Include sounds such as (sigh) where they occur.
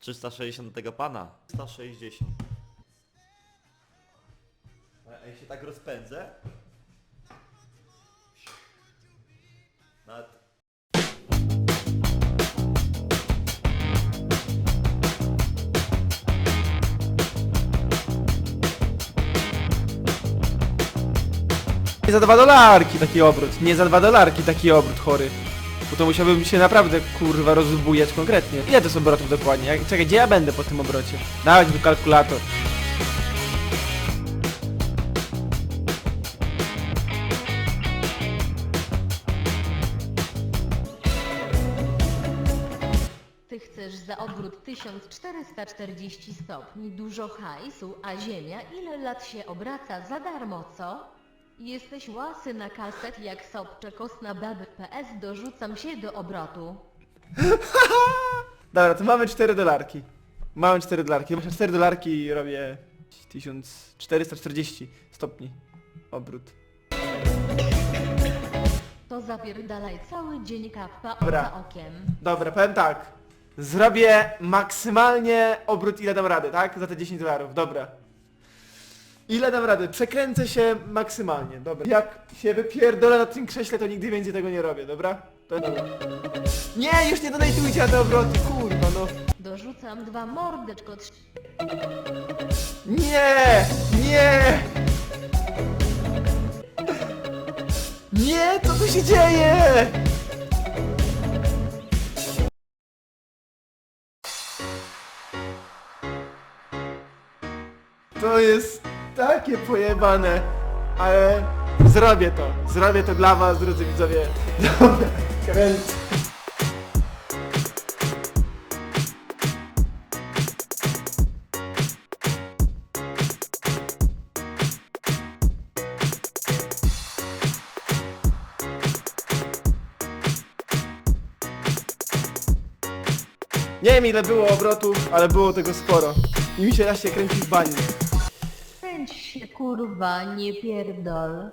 360 tego pana. 160. A jak się tak rozpędzę? Nawet... Nie za dwa dolarki taki obrót, nie za dwa dolarki taki obrót chory. Bo to musiałbym się naprawdę kurwa rozbujać konkretnie. Ile to jest obrotów dokładnie? Czekaj, gdzie ja będę po tym obrocie? Dawać mi kalkulator. Ty chcesz za obrót 1440 stopni dużo hajsu, a Ziemia ile lat się obraca za darmo, co? Jesteś łasy na kaset jak Sobczekos na BBPS dorzucam się do obrotu. (laughs) Dobra, to mamy 4 dolarki. Mamy 4 dolarki. Muszę 4 dolarki i robię 1440 stopni obrót. To zapierdalaj cały dzień kappa Dobra. za okiem. Dobra, powiem tak. Zrobię maksymalnie obrót ile dam rady, tak? Za te 10 dolarów, dobra. Ile dam rady? Przekręcę się maksymalnie, dobra. Jak się wypierdolę na tym krześle, to nigdy więcej tego nie robię, dobra? To. Nie, już nie donajtujcie na te obroty, kurwa, no. Dorzucam dwa mordeczko trz... Nie! Nie! Nie, co tu się dzieje? To jest takie pojebane, ale zrobię to. Zrobię to dla was, drodzy widzowie. Dobra, kręcę. Nie wiem ile było obrotów, ale było tego sporo. I mi się da się kręcić w bani. Kręć się kurwa, nie pierdol.